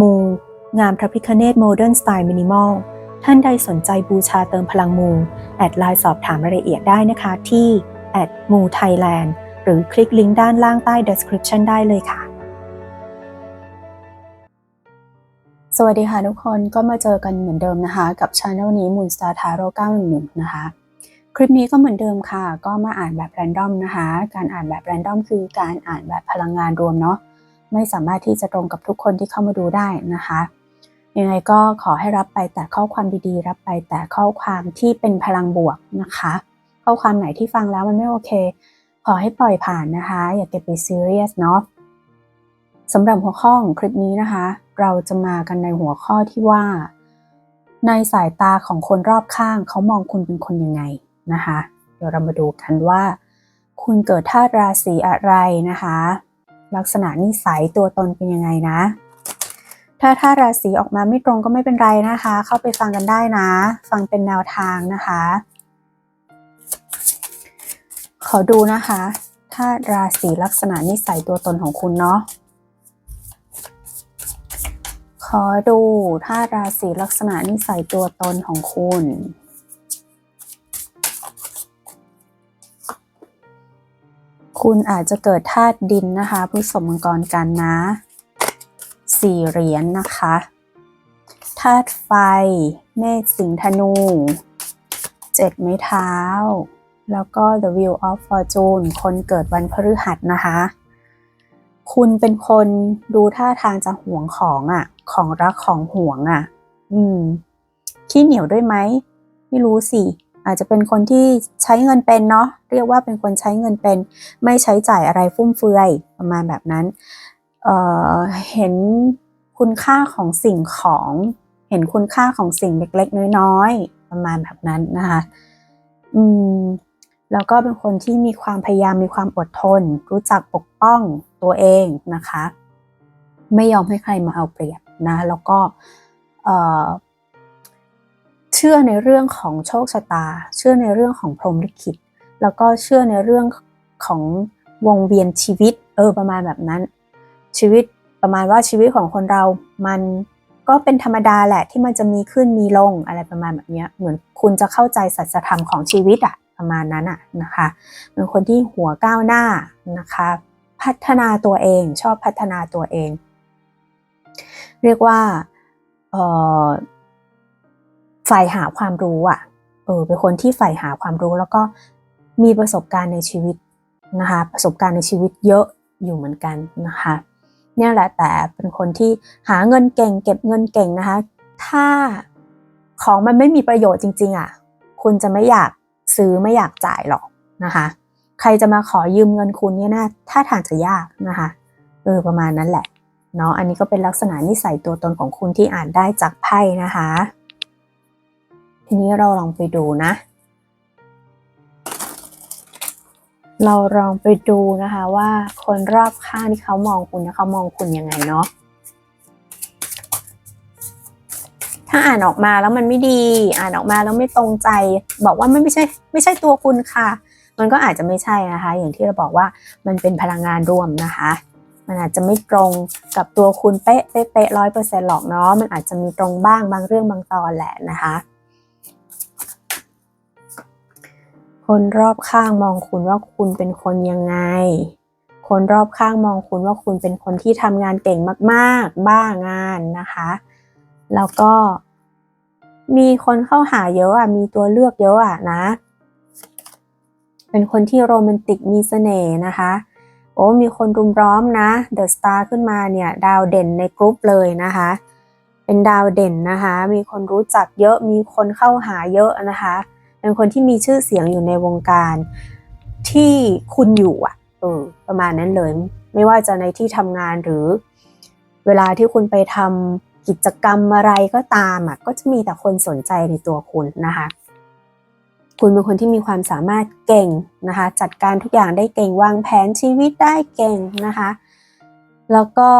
มูงามพระพิคเนตโมเดิร์นสไตล์มินิมอล ท่านใดสนใจบูชาเติมพลังมู แอดไลน์สอบถามรายละเอียดได้นะคะที่แอดมูไทยแลนด์หรือคลิกลิงก์ด้านล่างใต้ description ได้เลยค่ะ สวัสดีค่ะทุกคนก็มาเจอกันเหมือนเดิมนะคะ กับช anel นี้ Moonstar Tarot 911 นะคะ คลิปนี้ก็เหมือนเดิมค่ะ ก็มาอ่านแบบแรนดอมนะคะ การอ่านแบบแรนดอมคือการอ่านแบบพลังงานรวมเนาะ ไม่สามารถที่จะตรงกับทุกคนที่เข้ามาดูได้นะคะ ยังไงก็ขอให้รับไปแต่ข้อความดีๆ รับไปแต่ข้อความที่เป็นพลังบวกนะคะ ข้อความไหนที่ฟังแล้วมันไม่โอเค ขอให้ปล่อยผ่านนะคะ อย่าเก็บไปซีเรียสเนาะสำหรับหัวข้อของคลิปนี้นะคะ เราจะมากันในหัวข้อที่ว่า ในสายตาของคนรอบข้างเขามองคุณเป็นคนยังไง นะคะ เดี๋ยวเรามาดูกันว่า คุณเกิดธาตุราศีอะไรนะคะ ลักษณะนิสัยตัวตนเป็นยังไงนะ ถ้าธาตุราศีออกมาไม่ตรงก็ไม่เป็นไรนะคะ เข้าไปฟังกันได้นะ ฟังเป็นแนวทางนะคะ ขอดูนะคะธาตุราศีลักษณะนิสัยตัวตนของคุณเนาะขอดูธาตุราศีลักษณะนิสัยตัวตนของคุณ คุณอาจจะเกิดธาตุดินนะคะพฤษภมังกรกันนะสี่เหรียญนนะคะธาตุไฟ เมษสิงห์ธนูเจ็ดไม้เท้า แล้วก็ The Wheel of Fortune คนเกิดวันพฤหัสนะคะ คุณเป็นคนดูท่าทางจะหวงของอะ่ะ ของรักของหวงอะ่ะ อืม ขี้เหนียวด้วยไหม ไม่รู้สิ อาจจะเป็นคนที่ใช้เงินเป็นเนาะเรียกว่าเป็นคนใช้เงินเป็น ไม่ใช้จ่ายอะไรฟุ่มเฟือยประมาณแบบนั้นเเห็นคุณค่าของสิ่งของ เห็นคุณค่าของสิ่งเล็กๆ น้อยๆ ประมาณแบบนั้นนะคะอืมแล้วก็เป็นคนที่มีความพยายามมีความอดทน รู้จักปกป้องตัวเองนะคะ ไม่ยอมให้ใครมาเอาเปรียบนะแล้วก็ เชื่อในเรื่องของโชคชะตา เชื่อในเรื่องของพรหมลิขิต แล้วก็เชื่อในเรื่องของวงเวียนชีวิต เออประมาณแบบนั้น ชีวิตประมาณว่าชีวิตของคนเรา มันก็เป็นธรรมดาแหละที่มันจะมีขึ้นมีลงอะไรประมาณแบบเนี้ยเหมือนคุณจะเข้าใจสัจธรรมของชีวิตอะประมาณนั้นอะนะคะเป็นคนที่หัวก้าวหน้านะคะ พัฒนาตัวเองชอบพัฒนาตัวเอง เรียกว่าเออ ใฝ่หาความรู้อะเออ เป็นคนที่ใฝ่หาความรู้แล้วก็มีประสบการณ์ในชีวิตนะคะ ประสบการณ์ในชีวิตเยอะอยู่เหมือนกันนะคะ เนี่ยแหละแต่เป็นคนที่หาเงินเก่ง เก็บเงินเก่งนะคะ ถ้าของมันไม่มีประโยชน์จริง ๆอะ คุณจะไม่อยากซื้อไม่อยากจ่ายหรอกนะคะ ใครจะมาขอยืมเงินคุณเนี่ยนะถ้าทางจะยากนะคะ เออ ประมาณนั้นแหละ เนาะ อันนี้ก็เป็นลักษณะนิสัยตัวตนของคุณที่อ่านได้จากไพ่นะคะ ทีนี้เราลองไปดูนะ เราลองไปดูนะคะว่าคนรอบข้างที่เขามองคุณนะเขามองคุณยังไงเนาะถ้าอ่านออกมาแล้วมันไม่ดี อ่านออกมาแล้วไม่ตรงใจ บอกว่าไม่ไม่ใช่ไม่ใช่ตัวคุณค่ะ มันก็อาจจะไม่ใช่นะคะ อย่างที่เราบอกว่ามันเป็นพลังงานรวมนะคะ มันอาจจะไม่ตรงกับตัวคุณเป๊ะเป๊ะเป๊ะร้อยเปอร์เซ็นต์หรอกเนาะมันอาจจะมีตรงบ้างบางเรื่องบางตอนแหละนะคะ คนรอบข้างมองคุณว่าคุณเป็นคนยังไง คนรอบข้างมองคุณว่าคุณเป็นคนที่ทำงานเก่งมาก ๆ บ้างานนะคะ แล้วก็มีคนเข้าหาเยอะอะ มีตัวเลือกเยอะอะนะ เป็นคนที่โรแมนติกมีเสน่ห์นะคะ โอ้ มีคนรุมร้อมนะ เดอะสตาร์ขึ้นมาเนี่ย ดาวเด่นในกรุ๊ปเลยนะคะ เป็นดาวเด่นนะคะ มีคนรู้จักเยอะ มีคนเข้าหาเยอะนะคะ เป็นคนที่มีชื่อเสียงอยู่ในวงการที่คุณอยู่อะเออประมาณนั้นเลย ไม่ว่าจะในที่ทำงานหรือ เวลาที่คุณไปทำกิจกรรมอะไรก็ตามอะก็จะมีแต่คนสนใจในตัวคุณนะคะคุณเป็นคนที่มีความสามารถเก่งนะคะ จัดการทุกอย่างได้เก่งวางแผนชีวิตได้เก่งนะคะ แล้วก็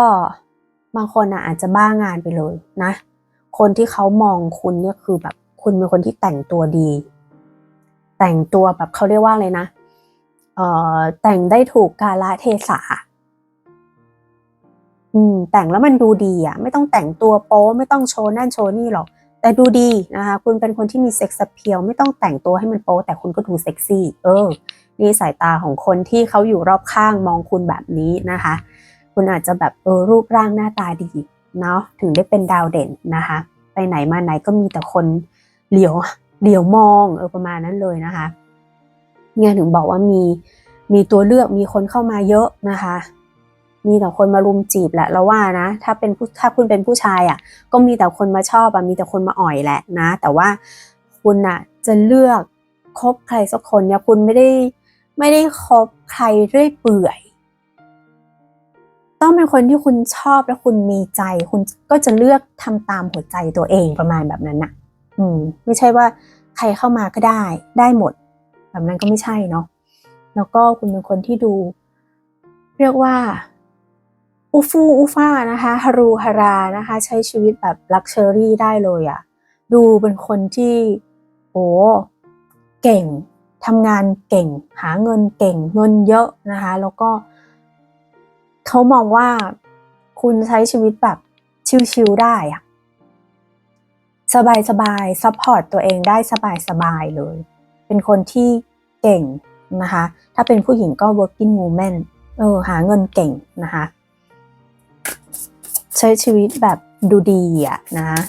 บางคนอะอาจจะบ้างานไปเลยนะ คนที่เขามองคุณเนี่ยคือแบบคุณเป็นคนที่แต่งตัวดี แต่งตัวแบบเขาเรียกว่าอะไรนะ เอ่อแต่งได้ถูกกาลเทศะอืม แต่งแล้วมันดูดีอะ ไม่ต้องแต่งตัวโป๊ไม่ต้องโชว์นั่นโชว์นี่หรอก แต่ดูดีนะคะ คุณเป็นคนที่มีเซ็กซ์เพียว ไม่ต้องแต่งตัวให้มันโป๊แต่คุณก็ดูเซ็กซี่ เออ นี่สายตาของคนที่เขาอยู่รอบข้างมองคุณแบบนี้นะคะ คุณอาจจะแบบเออรูปร่างหน้าตาดีเนาะถึงได้เป็นดาวเด่นนะคะ ไปไหนมาไหนก็มีแต่คนเหลียว เหลียวมองเออประมาณนั้นเลยนะคะเนี่ยถึงบอกว่ามีมีตัวเลือกมีคนเข้ามาเยอะนะคะ มีแต่คนมารุมจีบแหละเราว่านะ ถ้าเป็นผู้ถ้าคุณเป็นผู้ชายอะ ก็มีแต่คนมาชอบอะมีแต่คนมาอ่อยแหละนะ แต่ว่าคุณอะจะเลือกคบใครสักคนเนี่ยคุณไม่ได้ไม่ได้คบใครเรื่อยเปื่อย ต้องเป็นคนที่คุณชอบและคุณมีใจ คุณก็จะเลือกทำตามหัวใจตัวเองประมาณแบบนั้นน่ะ อืมไม่ใช่ว่าใครเข้ามาก็ได้ได้หมด แบบนั้นก็ไม่ใช่เนาะแล้วก็คุณเป็นคนที่ดู เรียกว่าอูฟูอูฟ้านะคะฮารูฮารานะคะ ใช้ชีวิตแบบลักชัวรี่ได้เลยอะดูเป็นคนที่โอ้เก่งทำงานเก่ง หาเงินเก่งเงินเยอะนะคะ แล้วก็เขามองว่าคุณใช้ชีวิตแบบชิวๆได้อะ สบายสบายซัพพอร์ตตัวเองได้สบายสบายเลย เป็นคนที่เก่งนะคะ ถ้าเป็นผู้หญิงก็ working woman เออหาเงินเก่งนะคะ ใช้ชีวิตแบบดูดีอะนะ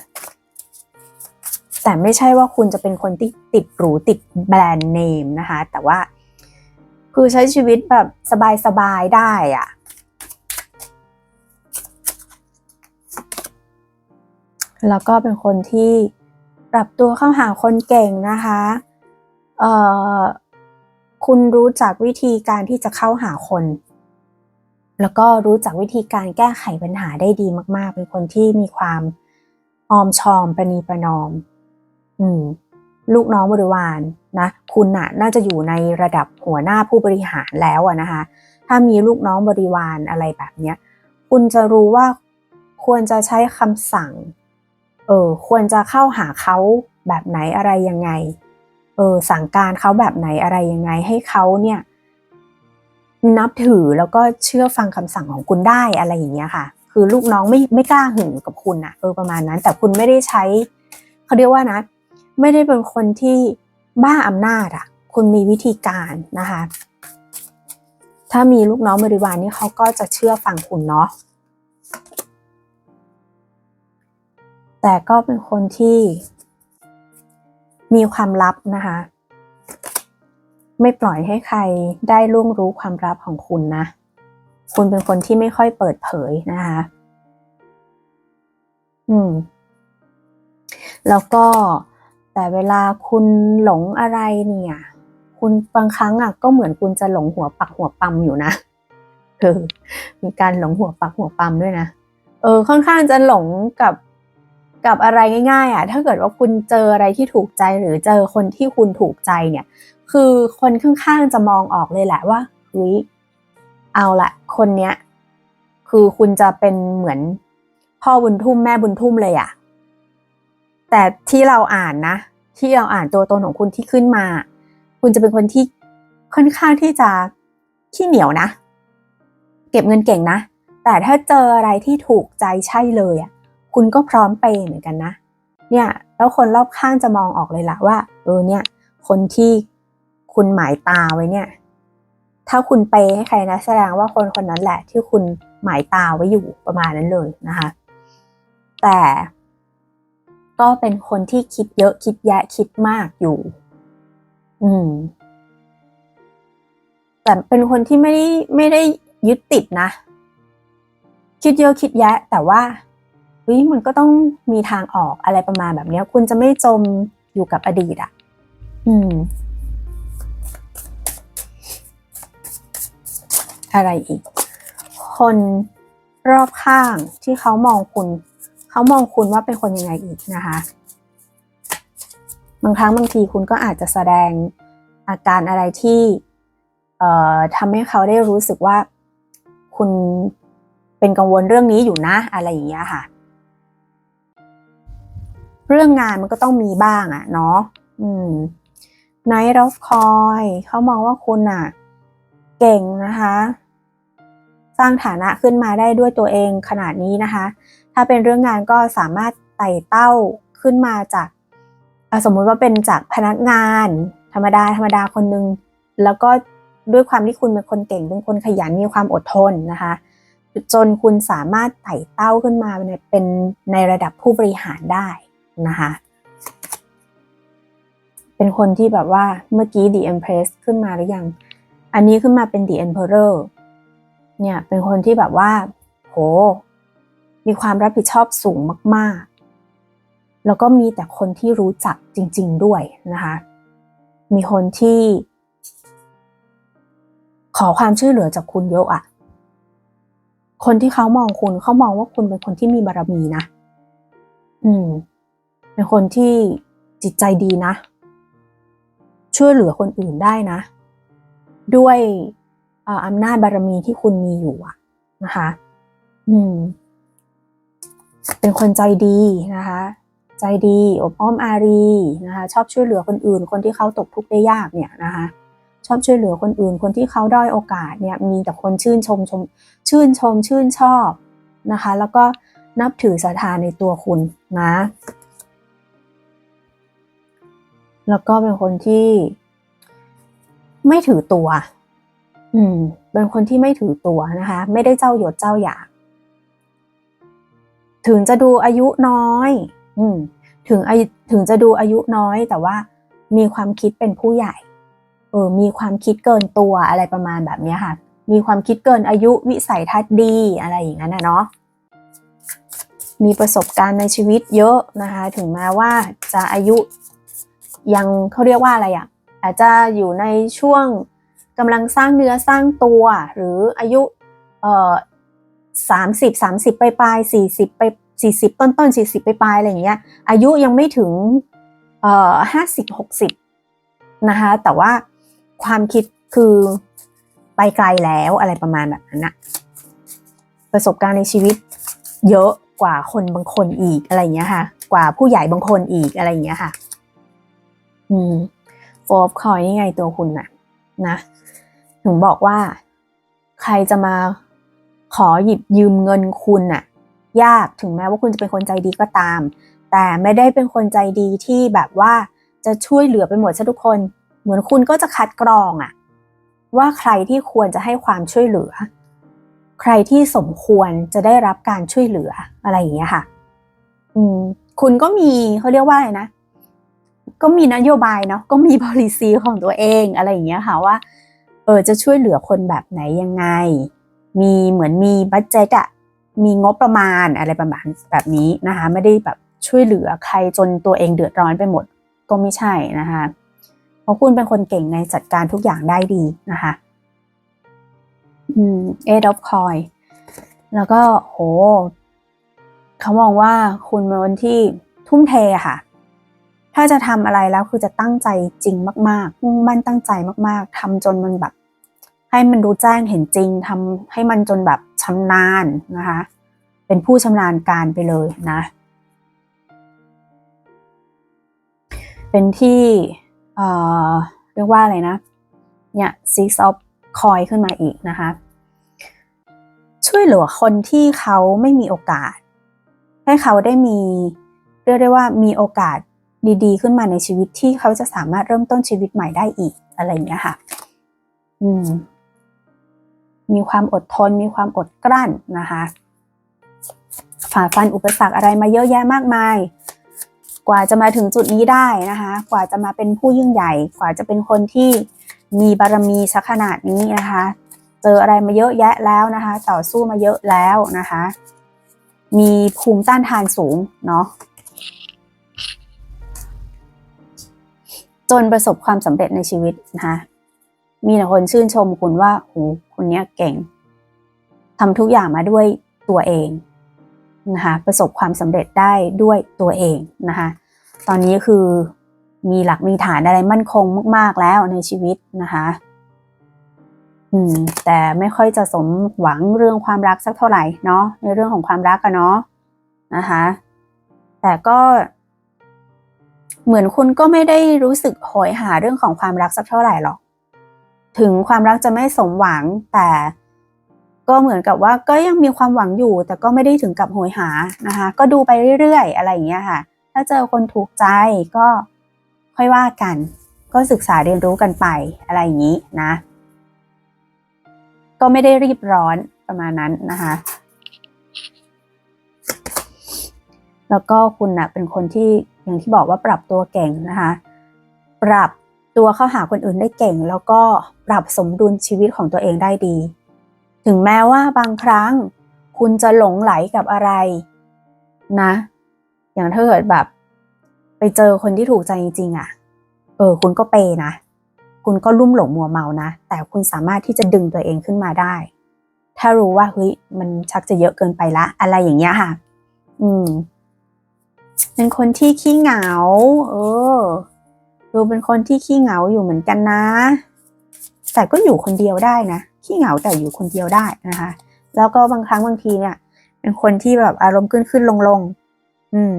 แต่ไม่ใช่ว่าคุณจะเป็นคนที่ติดหรูติดแบรนด์เนมนะคะ แต่ว่าคือใช้ชีวิตแบบสบายๆได้อะ แล้วก็เป็นคนที่ปรับตัวเข้าหาคนเก่งนะคะเอ่อคุณรู้จักวิธีการที่จะเข้าหาคน แล้วก็รู้จักวิธีการแก้ไขปัญหาได้ดีมาก ๆ เป็นคนที่มีความออมชอมประนีประนอม อืม ลูกน้องบริวารนะคุณน่ะน่าจะอยู่ในระดับหัวหน้าผู้บริหารแล้วอะนะคะ ถ้ามีลูกน้องบริวารอะไรแบบเนี้ย คุณจะรู้ว่าควรจะใช้คำสั่ง เออควรจะเข้าหาเขาแบบไหนอะไรยังไง เออสั่งการเขาแบบไหนอะไรยังไง ให้เขาเนี่ย นับถือแล้วก็เชื่อฟังคำสั่งของคุณได้อะไรอย่างเงี้ยค่ะ คือลูกน้องไม่ไม่กล้าหึงกับคุณอะเออประมาณนั้น แต่คุณไม่ได้ใช้เขาเรียกว่านะ ไม่ได้เป็นคนที่บ้าอำนาจอะคุณมีวิธีการนะคะ ถ้ามีลูกน้องบริวารนี่เขาก็จะเชื่อฟังคุณเนาะ แต่ก็เป็นคนที่มีความลับนะคะ ไม่ปล่อยให้ใครได้ล่วงรู้ความลับของคุณนะ คุณเป็นคนที่ไม่ค่อยเปิดเผยนะคะ อืม แล้วก็แต่เวลาคุณหลงอะไรเนี่ย คุณบางครั้งอะก็เหมือนคุณจะหลงหัวปักหัวปั๊มอยู่นะเออมีการหลงหัวปักหัวปั๊มด้วยนะ เออ ค่อนข้างจะหลงกับ กับอะไรง่ายๆอะถ้าเกิดว่าคุณเจออะไรที่ถูกใจหรือเจอคนที่คุณถูกใจเนี่ย คือคนข้างๆจะมองออกเลยแหละว่าเฮ้ยเอาละคนเนี้ยคือคุณจะเป็นเหมือนพ่อบุญทุ่มแม่บุญทุ่มเลยอะแต่ที่เราอ่านนะ ที่เราอ่านตัวตนของคุณที่ขึ้นมา คุณจะเป็นคนที่ค่อนข้างที่จะขี้เหนียวนะ เก็บเงินเก่งนะ แต่ถ้าเจออะไรที่ถูกใจใช่เลยอะ คุณก็พร้อมเปเหมือนกันนะ เนี่ยแล้วคนรอบข้างจะมองออกเลยละว่าเออเนี่ย คนที่คุณหมายตาไว้เนี่ย ถ้าคุณเปให้ใครนะ แสดงว่าคนคนนั้นแหละ ที่คุณหมายตาไว้อยู่ประมาณนั้นเลยนะคะ แต่ก็เป็นคนที่คิดเยอะคิดแยะคิดมากอยู่ อืม แต่เป็นคนที่ไม่ได้ไม่ได้ยึดติดนะ คิดเยอะคิดแยะ แต่ว่า เฮ้ยมันก็ต้องมีทางออกอะไรประมาณแบบเนี้ยคุณจะไม่จมอยู่กับอดีตอะ อืม อะไรอีก คนรอบข้างที่เขามองคุณเขามองคุณว่าเป็นคนยังไงอีกนะคะบางครั้งบางทีคุณก็อาจจะแสดงอาการอะไรที่ เอ่อทำให้เขาได้รู้สึกว่าคุณเป็นกังวลเรื่องนี้อยู่นะอะไรอย่างเงี้ยค่ะ เรื่องงานมันก็ต้องมีบ้างอะเนาะอืม Night of Coin เขามองว่าคุณอะเก่งนะคะ สร้างฐานะขึ้นมาได้ด้วยตัวเองขนาดนี้นะคะ ถ้าเป็นเรื่องงานก็สามารถไต่เต้าขึ้นมาจาก สมมุติว่าเป็นจากพนักงาน ธรรมดาธรรมดาคนหนึ่งแล้วก็ด้วยความที่คุณเป็นคนเก่งเป็นคนขยันมีความอดทนนะคะ จนคุณสามารถไต่เต้าขึ้นมาเป็นในระดับผู้บริหารได้ นะคะ เป็นคนที่แบบว่าเมื่อกี้ The Empress ขึ้นมาหรือยัง อันนี้ขึ้นมาเป็น The Emperor เนี่ย เป็นคนที่แบบว่า โห มีความรับผิดชอบสูงมาก ๆ แล้วก็มีแต่คนที่รู้จักจริง ๆ ด้วยนะคะ มีคนที่ ขอความช่วยเหลือจากคุณเยอะอะคนที่เขามองคุณเขามองว่าคุณเป็นคนที่มีบารมีนะ อืม เป็นคนที่จิตใจดีนะ ช่วยเหลือคนอื่นได้นะ ด้วยเอ่ออำนาจบารมีที่คุณมีอยู่อะนะคะ อืม เป็นคนใจดีนะคะ ใจดีอบอ้อมอารีนะคะ ชอบช่วยเหลือคนอื่น คนที่เขาตกทุกข์ได้ยากเนี่ยนะคะชอบช่วยเหลือคนอื่น คนที่เขาด้อยโอกาสเนี่ยมีแต่คนชื่นชมชม ชื่นชมชื่นชอบนะคะ แล้วก็นับถือศรัทธาในตัวคุณนะ แล้วก็เป็นคนที่ไม่ถือตัว อืม เป็นคนที่ไม่ถือตัวนะคะ ไม่ได้เจ้าหยศเจ้าอยางถึงจะดูอายุน้อย อืม ถึงอถึงจะดูอายุน้อยแต่ว่ามีความคิดเป็นผู้ใหญ่ เออ มีความคิดเกินตัวอะไรประมาณแบบนี้ค่ะ มีความคิดเกินอายุวิสัยทัศน์ดีอะไรอย่างนั้นนะเนาะ มีประสบการณ์ในชีวิตเยอะนะคะ ถึงแม้ว่าจะอายุ ยังเขาเรียกว่าอะไรอะ่ะอาจจะอยู่ในช่วงกำลังสร้างเนื้อสร้างตัว หรืออายุเอ่อสามสิบสามสิบปลายปลายสี่สิบไปสี่สิบต้นต้นสี่สิบปลายปลายอะไรอย่างเงี้ยอายุยังไม่ถึงเอ่อห้าสิบหกสิบนะคะแต่ว่าความคิดคือไปไกลแล้วอะไรประมาณแบบนั้นนะประสบการณ์ในชีวิตเยอะกว่าคนบางคนอีกอะไรเงี้ยค่ะ กว่าผู้ใหญ่บางคนอีกอะไรเงี้ยค่ะ อืมโฟร์คอยนี่ไงตัวคุณน่ะนะ ถึงบอกว่า ใครจะมาขอหยิบยืมเงินคุณน่ะ ยากถึงแม้ว่าคุณจะเป็นคนใจดีก็ตาม แต่ไม่ได้เป็นคนใจดีที่แบบว่าจะช่วยเหลือไปหมดซะทุกคน เหมือนคุณก็จะคัดกรองอะว่าใครที่ควรจะให้ความช่วยเหลือ ใครที่สมควรจะได้รับการช่วยเหลืออะไรอย่างเงี้ยค่ะ อืม คุณก็มีเขาเรียกว่าอะไรนะ ก็มีนโยบายเนาะก็มี policy ของตัวเองอะไรอย่างเงี้ยค่ะว่าเออจะช่วยเหลือคนแบบไหนยังไง มีเหมือนมีบัตเจตอะมีงบประมาณอะไรประมาณแบบนี้นะคะไม่ได้แบบช่วยเหลือใครจนตัวเองเดือดร้อนไปหมดก็ไม่ใช่นะคะเพราะคุณเป็นคนเก่งในจัดการทุกอย่างได้ดีนะคะอืม eight of coin แล้วก็โหเขามองว่าคุณเป็นคนที่ทุ่มเทค่ะ ถ้าจะทำอะไรแล้วคือจะตั้งใจจริงมากๆมุ่งมั่นตั้งใจมากๆทำจนมันแบบ ให้มันรู้แจ้งเห็นจริงทำให้มันจนแบบชำนาญนะคะ เป็นผู้ชำนาญการไปเลยนะ เป็นที่เอ่อเรียกว่าอะไรนะ เนี่ย six of coin ขึ้นมาอีกนะคะ ช่วยเหลือคนที่เขาไม่มีโอกาส ให้เขาได้มีเรียกได้ว่ามีโอกาส ดีๆ ขึ้นมาในชีวิตที่เขาจะสามารถเริ่มต้นชีวิตใหม่ได้อีกอะไรอย่างเงี้ยค่ะ อืม มีความอดทน มีความอดกลั้นนะคะ ฝ่าฟันอุปสรรคอะไรมาเยอะแยะมากมาย กว่าจะมาถึงจุดนี้ได้นะคะ กว่าจะมาเป็นผู้ยิ่งใหญ่ กว่าจะเป็นคนที่มีบารมีสักขนาดนี้นะคะ เจออะไรมาเยอะแยะแล้วนะคะ ต่อสู้มาเยอะแล้วนะคะ มีภูมิต้านทานสูงเนาะ จนประสบความสำเร็จในชีวิตนะคะมีแต่คนชื่นชมคุณว่าโหคนเนี้ยเก่งทำทุกอย่างมาด้วยตัวเองนะคะประสบความสำเร็จได้ด้วยตัวเองนะคะตอนนี้คือมีหลักมีฐานอะไรมั่นคงมาก ๆแล้วในชีวิตนะคะอืมแต่ไม่ค่อยจะสมหวังเรื่องความรักสักเท่าไหร่เนาะในเรื่องของความรักอะเนาะนะคะแต่ก็ เหมือนคุณก็ไม่ได้รู้สึกโหยหาเรื่องของความรักสักเท่าไหร่หรอก ถึงความรักจะไม่สมหวังแต่ ก็เหมือนกับว่าก็ยังมีความหวังอยู่ แต่ก็ไม่ได้ถึงกับโหยหานะคะ ก็ดูไปเรื่อยๆ อะไรอย่างเงี้ยค่ะ ถ้าเจอคนถูกใจก็ค่อยว่ากัน ก็ศึกษาเรียนรู้กันไปอะไรอย่างนี้นะ ก็ไม่ได้รีบร้อนประมาณนั้นนะคะ แล้วก็คุณนะเป็นคนที่ อย่างที่บอกว่าปรับตัวเก่งนะคะ ปรับตัวเข้าหาคนอื่นได้เก่ง แล้วก็ปรับสมดุลชีวิตของตัวเองได้ดี ถึงแม้ว่าบางครั้งคุณจะหลงไหลกับอะไรนะ อย่างถ้าเกิดแบบ ไปเจอคนที่ถูกใจจริงๆอะ่ะ เออ คุณก็เปย์นะ คุณก็ลุ่มหลงมัวเมานะ แต่คุณสามารถที่จะดึงตัวเองขึ้นมาได้ ถ้ารู้ว่าเฮ้ยมันชักจะเยอะเกินไปละ อะไรอย่างเงี้ยค่ะ อืม เป็นคนที่ขี้เหงา เออ ดูเป็นคนที่ขี้เหงาอยู่เหมือนกันนะ แต่ก็อยู่คนเดียวได้นะ ขี้เหงาแต่อยู่คนเดียวได้นะคะ แล้วก็บางครั้งบางทีเนี่ย เป็นคนที่แบบอารมณ์ขึ้นขึ้นลงลง อืม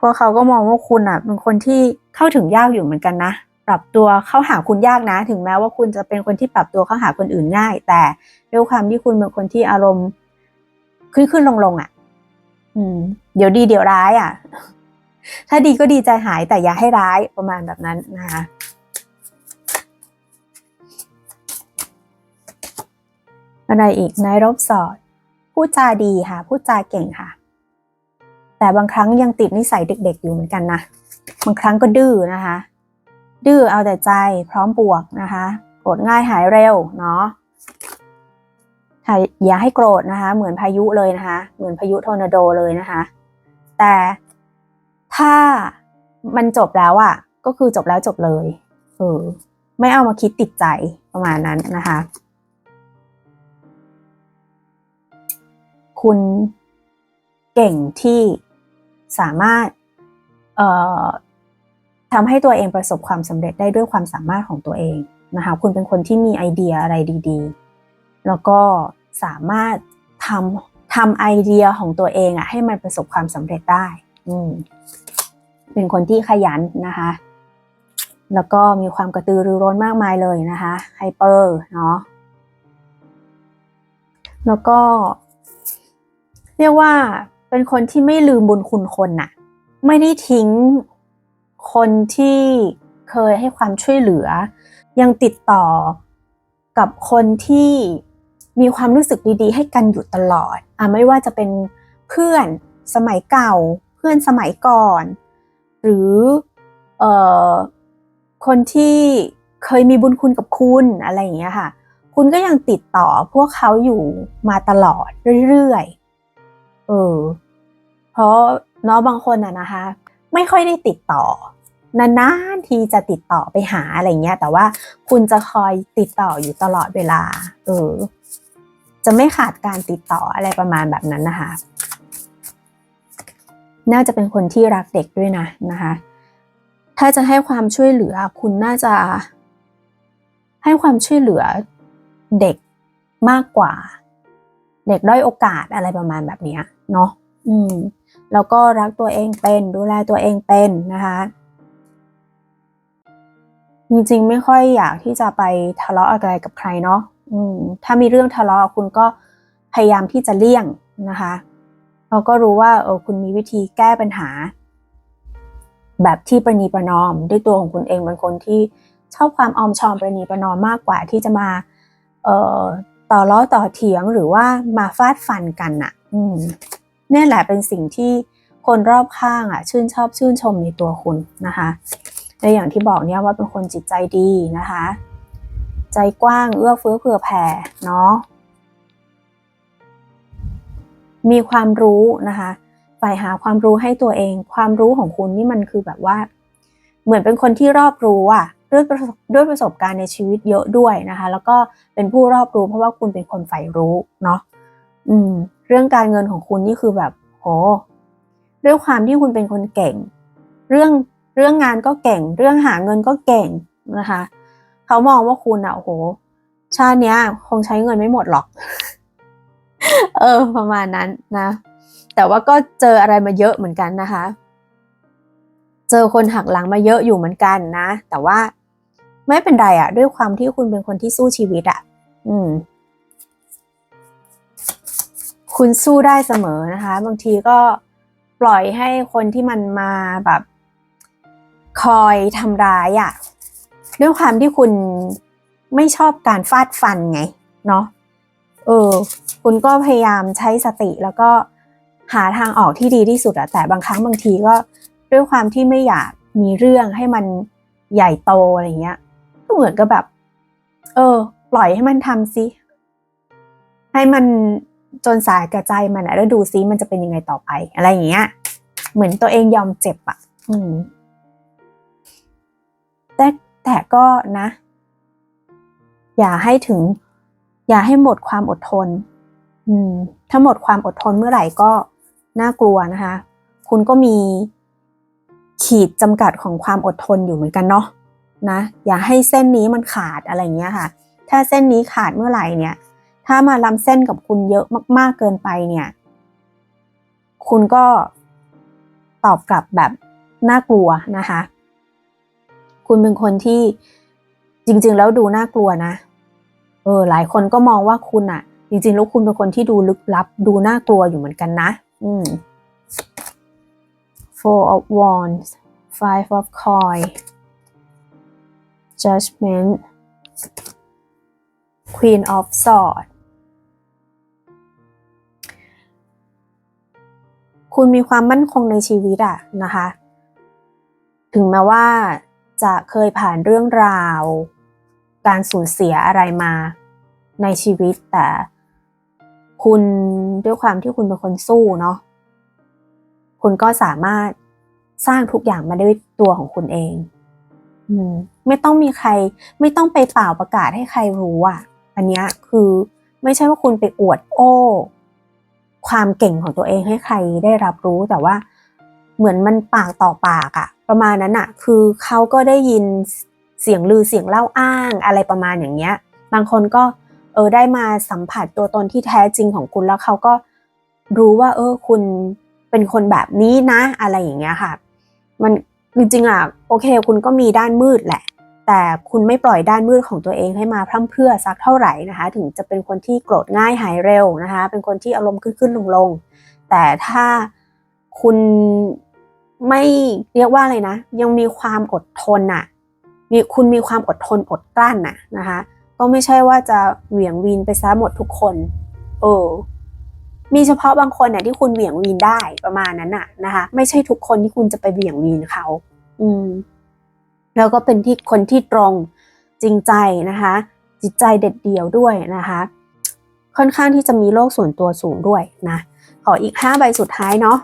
พวกเขาก็มองว่าคุณอะ เป็นคนที่เข้าถึงยากอยู่เหมือนกันนะ ปรับตัวเข้าหาคุณยากนะ ถึงแม้ว่าคุณจะเป็นคนที่ปรับตัวเข้าหาคนอื่นง่าย แต่ด้วยความที่คุณเป็นคนที่อารมณ์ขึ้นขึ้นลงลงอะ อืม เดี๋ยวดีเดี๋ยวร้ายอะ ถ้าดีก็ดีใจหายแต่อย่าให้ร้ายประมาณแบบนั้นนะคะอะไรอีกนายรบสอดพูดจาดีค่ะพูดจาเก่งค่ะ แต่บางครั้งยังติดนิสัยเด็ก ๆ อยู่เหมือนกันนะบางครั้งก็ดื้อนะคะ ดื้อเอาแต่ใจพร้อมบวกนะคะโกรธง่ายหายเร็วเนาะ อย่าให้โกรธนะคะ เหมือนพายุเลยนะคะ เหมือนพายุทอร์นาโดเลยนะคะ แต่ถ้ามันจบแล้วอะ่ะ ก็คือจบแล้วจบเลยเออไม่เอามาคิดติดใจประมาณนั้นนะคะ คุณเก่งที่สามารถเอ่อทำให้ตัวเองประสบความสำเร็จได้ด้วยความสามารถของตัวเองนะคะ คุณเป็นคนที่มีไอเดียอะไรดี ๆ แล้วก็สามารถทำทำไอเดียของตัวเองอะให้มันประสบความสำเร็จได้อืมเป็นคนที่ขยันนะคะ แล้วก็มีความกระตือรือร้นมากมายเลยนะคะไฮเปอร์เนาะแล้วก็ เรียกว่าเป็นคนที่ไม่ลืมบุญคุณคนน่ะ ไม่ได้ทิ้งคนที่เคยให้ความช่วยเหลือ ยังติดต่อกับคนที่ มีความรู้สึกดีๆ ให้กันอยู่ตลอดอะไม่ว่าจะเป็นเพื่อนสมัยเก่า เพื่อนสมัยก่อน หรือเอ่อคนที่เคยมีบุญคุณกับคุณอะไรอย่างเงี้ยค่ะ คุณก็ยังติดต่อพวกเขาอยู่มาตลอดเรื่อยๆเออเพราะเนาะบางคนอะนะคะ ไม่ค่อยได้ติดต่อนานๆทีจะติดต่อไปหาอะไรเงี้ย แต่ว่าคุณจะคอยติดต่ออยู่ตลอดเวลา เออ จะไม่ขาดการติดต่ออะไรประมาณแบบนั้นนะคะ น่าจะเป็นคนที่รักเด็กด้วยนะนะคะ ถ้าจะให้ความช่วยเหลือคุณน่าจะ ให้ความช่วยเหลือเด็กมากกว่า เด็กด้อยโอกาสอะไรประมาณแบบนี้เนาะอืม แล้วก็รักตัวเองเป็นดูแลตัวเองเป็นนะคะจริงๆไม่ค่อยอยากที่จะไปทะเลาะอะไรกับใครเนาะ ถ้ามีเรื่องทะเลาะคุณก็พยายามที่จะเลี่ยงนะคะเราก็รู้ว่าเออคุณมีวิธีแก้ปัญหา แบบที่ประนีประนอม ด้วยตัวของคุณเองเป็นคนที่ชอบความออมชอมประนีประนอมมากกว่าที่จะมาเอ่อต่อล้อต่อเถียงหรือว่ามาฟาดฟันกันน่ะ อืมเนี่ยแหละเป็นสิ่งที่คนรอบข้างอะ ชื่นชอบชื่นชมในตัวคุณนะคะในอย่างที่บอกเนี่ยว่าเป็นคนจิตใจดีนะคะ ใจกว้างเอื้อเฟื้อเผื่อแผ่เนาะมีความรู้นะคะฝ่ายหาความรู้ให้ตัวเอง ความรู้ของคุณนี่มันคือแบบว่า เหมือนเป็นคนที่รอบรู้อะด้วยประด้วยประสบการณ์ในชีวิตเยอะด้วยนะคะ แล้วก็เป็นผู้รอบรู้ เพราะว่าคุณเป็นคนใฝ่รู้เนาะอืม เรื่องการเงินของคุณนี่คือแบบโหด้วยความที่คุณเป็นคนเก่ง เรื่องเรื่องงานก็เก่ง เรื่องหาเงินก็เก่งนะคะ เขามองว่าคุณอะโอ้โห ชาติเนี้ย คงใช้เงินไม่หมดหรอก เออ ประมาณนั้นนะ แต่ว่าก็เจออะไรมาเยอะเหมือนกันนะคะ เจอคนหักหลังมาเยอะอยู่เหมือนกันนะ แต่ว่าไม่เป็นไรอะด้วยความที่คุณเป็นคนที่สู้ชีวิตอะอืม คุณสู้ได้เสมอนะคะ บางทีก็ปล่อยให้คนที่มันมาแบบ คอยทำร้ายอะ ด้วยความที่คุณไม่ชอบการฟาดฟันไง เนาะเออ คุณก็พยายามใช้สติแล้วก็หาทางออกที่ดีที่สุดอะแต่บางครั้งบางทีก็ด้วยความที่ไม่อยากมีเรื่องให้มันใหญ่โตอะไรเงี้ยก็เหมือนกับแบบ เออ ปล่อยให้มันทำซิให้มันจนสายกระจายมันแล้วดูซิมันจะเป็นยังไงต่อไป อะไรอย่างเงี้ย เหมือนตัวเองยอมเจ็บอะอืม แต่ แต่ก็นะ อย่าให้ถึง อย่าให้หมดความอดทน อืม ถ้าหมดความอดทนเมื่อไหร่ก็น่ากลัวนะคะ คุณก็มีขีดจำกัดของความอดทนอยู่เหมือนกันเนาะนะ อย่าให้เส้นนี้มันขาดอะไรเงี้ยค่ะ ถ้าเส้นนี้ขาดเมื่อไหร่เนี่ย ถ้ามาล้ำเส้นกับคุณเยอะมาก ๆเกินไปเนี่ย คุณก็ตอบกลับแบบน่ากลัวนะคะ คุณเป็นคนที่จริง ๆ แล้วดูน่ากลัวนะ เออ หลายคนก็มองว่าคุณอะจริงๆแล้วคุณเป็นคนที่ดูลึกลับ ดูน่ากลัวอยู่เหมือนกันนะ อืม Four of Wands Five of Coin Judgment Queen of Swords คุณมีความมั่นคงในชีวิตอะนะคะ ถึงแม้ว่า จะเคยผ่านเรื่องราว การสูญเสียอะไรมาในชีวิตแต่ คุณด้วยความที่คุณเป็นคนสู้เนาะคุณก็สามารถสร้างทุกอย่างมาด้วยตัวของคุณเองอมไม่ต้องมีใคร ไม่ต้องไปเป่าประกาศให้ใครรู้อะ อันนี้คือไม่ใช่ว่าคุณไปอวดโอ้ ความเก่งของตัวเองให้ใครได้รับรู้แต่ว่าเหมือนมันปากต่อปากอะ ประมาณนั้นอะคือเขาก็ได้ยินเสียงลือเสียงเล่าอ้างอะไรประมาณอย่างเงี้ย บางคนก็เออได้มาสัมผัสตัวตนที่แท้จริงของคุณแล้วเขาก็รู้ว่า เออ คุณเป็นคนแบบนี้นะ อะไรอย่างเงี้ยค่ะ มันจริงๆอะโอเค คุณก็มีด้านมืดแหละ แต่คุณไม่ปล่อยด้านมืดของตัวเองให้มาพร่ำเพรื่อสักเท่าไหร่นะคะ ถึงจะเป็นคนที่โกรธง่ายหายเร็วนะคะ เป็นคนที่อารมณ์ขึ้นขึ้นลงลงๆแต่ถ้าคุณ ไม่เรียกว่าอะไรนะ ยังมีความอดทนน่ะมีคุณมีความอดทนอดกลั้นน่ะนะคะ ก็ไม่ใช่ว่าจะเหวี่ยงวีนไปซะหมดทุกคนเออมีเฉพาะบางคนเนี่ยที่คุณเหวี่ยงวีนได้ประมาณนั้นน่ะนะคะ ไม่ใช่ทุกคนที่คุณจะไปเหวี่ยงวีนเขา อืม แล้วก็เป็นที่คนที่ตรงจริงใจนะคะ จิตใจเด็ดเดี่ยวด้วยนะคะ ค่อนข้างที่จะมีโลกส่วนตัวสูงด้วยนะขออีกห้าใบสุดท้ายเนาะ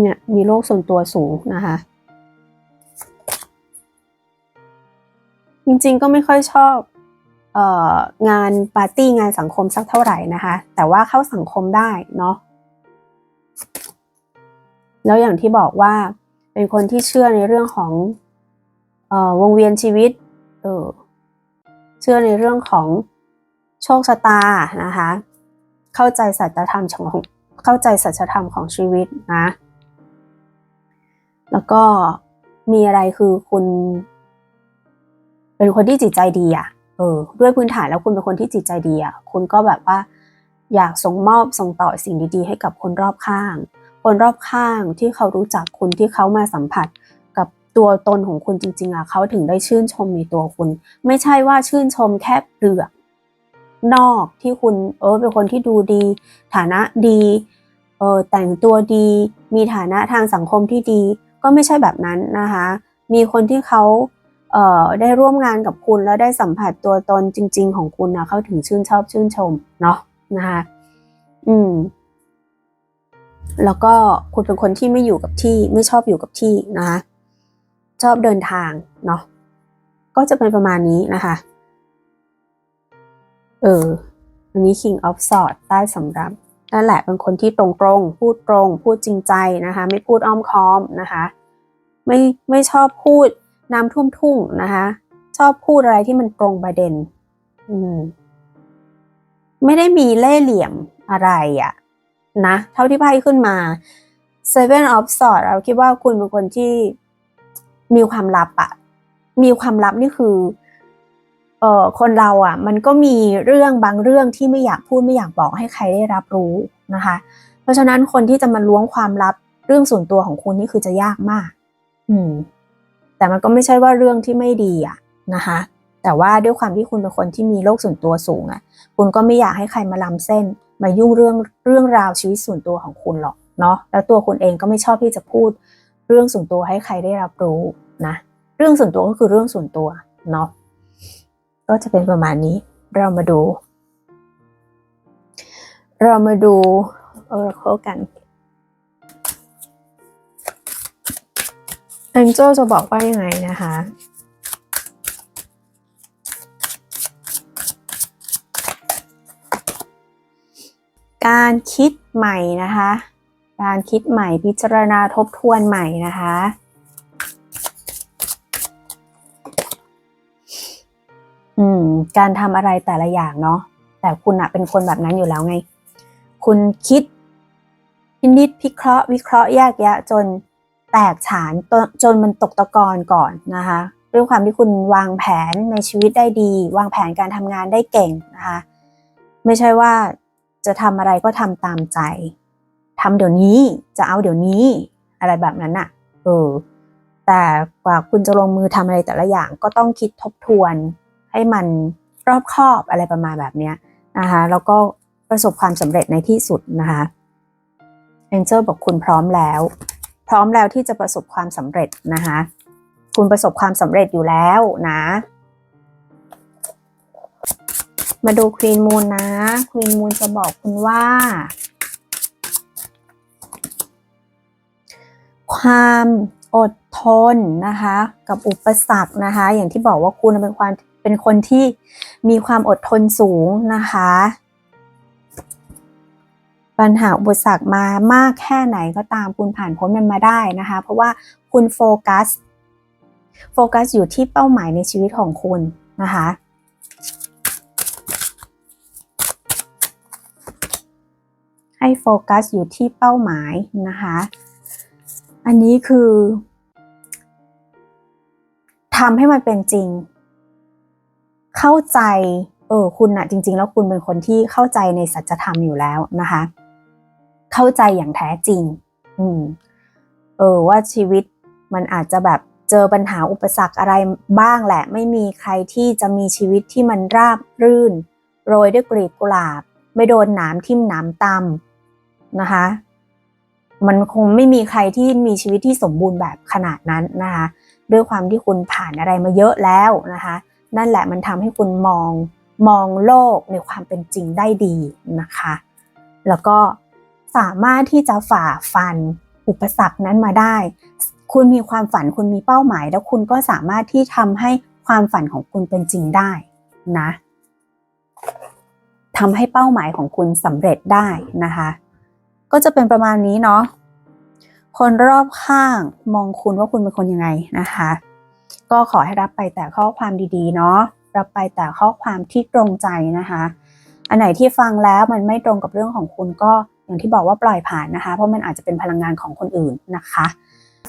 เนี่ยมีโลกส่วนตัวสูงนะคะ จริงๆก็ไม่ค่อยชอบอองานปาร์ตี้งานสังคมสักเท่าไหร่นะคะ แต่ว่าเข้าสังคมได้เนาะแล้วอย่างที่บอกว่าเป็นคนที่เชื่อในเรื่องของออวงเวียนชีวิตเออเชื่อในเรื่องของโชคชะตานะคะ เข้าใจสัจธรรมของเข้าใจสัจธรรมของชีวิตนะ แล้วก็มีอะไรคือคุณ เป็นคนที่จิตใจดีอะเออ ด้วยพื้นฐานแล้วคุณเป็นคนที่จิตใจดีอะคุณก็แบบว่า อยากส่งมอบส่งต่อสิ่งดีๆ ให้กับคนรอบข้าง คนรอบข้างที่เขารู้จักคุณที่เขามาสัมผัสกับตัวตนของคุณจริง ๆอะเขาถึงได้ชื่นชมในตัวคุณ ไม่ใช่ว่าชื่นชมแค่เปลือกนอกที่คุณเออเป็นคนที่ดูดี ฐานะดีเออแต่งตัวดี มีฐานะทางสังคมที่ดี ก็ไม่ใช่แบบนั้นนะคะ มีคนที่เขาเได้ร่วมงานกับคุณแล้วได้สัมผัสตัวตนจริง ๆ ของคุณนะเขาถึงชื่นชอบชื่นชมเนาะนะคะอืมแล้วก็คุณเป็นคนที่ไม่อยู่กับที่ไม่ชอบอยู่กับที่นะคะชอบเดินทางเนาะก็จะเป็นประมาณนี้นะคะ เอออันนี้ King of Swords ใต้สำรับ นั่นแหละเป็นคนที่ตรงๆ พูดตรง พูดจริงใจนะคะ ไม่พูดอ้อมค้อมนะคะ ไม่ไม่ชอบพูดน้ำท่วมทุ่งนะคะ ชอบพูดอะไรที่มันตรงประเด็น อืม ไม่ได้มีเล่ห์เหลี่ยมอะไรอะ่ะนะ เท่าที่ไพ่ขึ้นมา Seven of Swords เราคิดว่าคุณเป็นคนที่มีความลับอะมีความลับนี่คือ เอ่อคนเราอะมันก็มีเรื่องบางเรื่องที่ไม่อยากพูดไม่อยากบอกให้ใครได้รับรู้นะคะ เพราะฉะนั้นคนที่จะมาล้วงความลับเรื่องส่วนตัวของคุณนี่คือจะยากมาก อืม แต่มันก็ไม่ใช่ว่าเรื่องที่ไม่ดีอะนะคะ แต่ว่าด้วยความที่คุณเป็นคนที่มีโลกส่วนตัวสูงอะคุณก็ไม่อยากให้ใครมาล้ำเส้น มายุ่งเรื่องเรื่องราวชีวิตส่วนตัวของคุณหรอกเนาะแล้วตัวคุณเองก็ไม่ชอบที่จะพูด เรื่องส่วนตัวให้ใครได้รับรู้นะ เรื่องส่วนตัวก็คือเรื่องส่วนตัวเนาะ ก็จะเป็นประมาณนี้ เรามาดู เรามาดูเออเข้ากัน a n g e l จะบอกว่ายังไงนะคะการคิดใหม่นะคะ การคิดใหม่พิจารณาทบทวนใหม่นะคะ การทำอะไรแต่ละอย่างเนาะแต่คุณอะเป็นคนแบบนั้นอยู่แล้วไง คุณคิดพินิจพิเคราะห์ วิเคราะห์แยกแยะจนแตกฉานจนมันตกตะกอนก่อนนะคะด้วยความที่คุณวางแผนในชีวิตได้ดี วางแผนการทำงานได้เก่งนะคะไม่ใช่ว่าจะทำอะไรก็ทำตามใจทำเดี๋ยวนี้จะเอาเดี๋ยวนี้อะไรแบบนั้นอะเออแต่กว่าคุณจะลงมือทำอะไรแต่ละอย่างก็ต้องคิดทบทวน ให้มันรอบคอบอะไรประมาณแบบนี้นะคะแล้วก็ประสบความสำเร็จในที่สุดนะคะเอนเจอร์บอกคุณพร้อมแล้ว พร้อมแล้วที่จะประสบความสำเร็จนะคะคุณประสบความสำเร็จอยู่แล้วนะ มาดูควีนมูนนะควีนมูนจะบอกคุณว่า ความอดทนนะคะ กับอุปสรรคนะคะ อย่างที่บอกว่าคุณเป็นความ เป็นคนที่มีความอดทนสูงนะคะ ปัญหาอุปสรรคมามากแค่ไหนก็ตามคุณผ่านพ้นมันมาได้นะคะ เพราะว่าคุณโฟกัสโฟกัสอยู่ที่เป้าหมายในชีวิตของคุณนะคะให้โฟกัสอยู่ที่เป้าหมายนะคะ อันนี้คือทำให้มันเป็นจริง เข้าใจเออคุณนะจริง ๆ แล้วคุณเป็นคนที่เข้าใจในสัจธรรมอยู่แล้วนะคะ เข้าใจอย่างแท้จริง อืมเออว่าชีวิตมันอาจจะแบบเจอปัญหาอุปสรรคอะไรบ้างแหละ ไม่มีใครที่จะมีชีวิตที่มันราบรื่น โรยด้วยกลีบกุหลาบ ไม่โดนหนามทิ่มหนามตำนะคะ มันคงไม่มีใครที่มีชีวิตที่สมบูรณ์แบบขนาดนั้นนะคะ ด้วยความที่คุณผ่านอะไรมาเยอะแล้วนะคะ นั่นแหละมันทำให้คุณมองมองโลกในความเป็นจริงได้ดีนะคะ แล้วก็สามารถที่จะฝ่าฟันอุปสรรคนั้นมาได้ คุณมีความฝันคุณมีเป้าหมาย แล้วคุณก็สามารถที่ทำให้ความฝันของคุณเป็นจริงได้นะทำให้เป้าหมายของคุณสำเร็จได้นะคะ ก็จะเป็นประมาณนี้เนาะคนรอบข้างมองคุณว่าคุณเป็นคนยังไงนะคะ ก็ขอให้รับไปแต่ข้อความดีๆ เนาะรับไปแต่ข้อความที่ตรงใจนะคะ อันไหนที่ฟังแล้วมันไม่ตรงกับเรื่องของคุณก็อย่างที่บอกว่าปล่อยผ่านนะคะ เพราะมันอาจจะเป็นพลังงานของคนอื่นนะคะ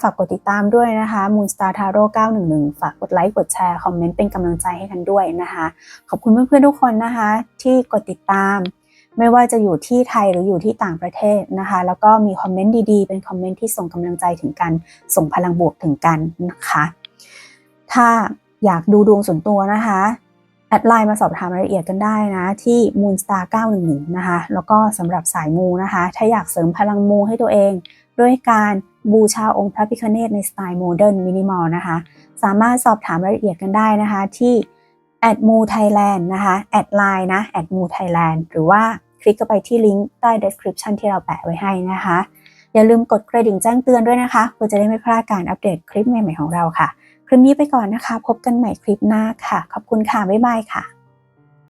ฝากกดติดตามด้วยนะคะ Moonstar Tarot 911 ฝากกดไลค์ กดแชร์ คอมเมนต์เป็นกำลังใจให้กันด้วยนะคะ ขอบคุณเพื่อนๆทุกคนนะคะ ที่กดติดตาม ไม่ว่าจะอยู่ที่ไทยหรืออยู่ที่ต่างประเทศนะคะ แล้วก็มีคอมเมนต์ดีๆ เป็นคอมเมนต์ที่ส่งกำลังใจถึงกัน ส่งพลังบวกถึงกันนะคะ ถ้าอยากดูดวงส่วนตัวนะคะ แอดไลน์มาสอบถามรายละเอียดกันได้นะ ที่ Moonstar 911นะคะ แล้วก็สำหรับสายมูนะคะ ถ้าอยากเสริมพลังมูให้ตัวเอง ด้วยการบูชาองค์พระพิฆเนศในสไตล์โมเดิร์นมินิมอลนะคะ สามารถสอบถามรายละเอียดกันได้นะคะ ที่ at m o thailand นะคะแอดไลน์นะ at m o thailand หรือว่าคลิกเข้าไปที่ลิงก์ใต้ description ที่เราแปะไว้ให้นะคะ อย่าลืมกดกระดิ่งแจ้งเตือนด้วยนะคะ เพื่อจะได้ไม่พลาดการอัปเดตคลิปใหม่ๆของเราค่ะ คลิปนี้ไปก่อนนะคะ พบกันใหม่คลิปหน้าค่ะ ขอบคุณค่ะ บ๊ายบายค่ะ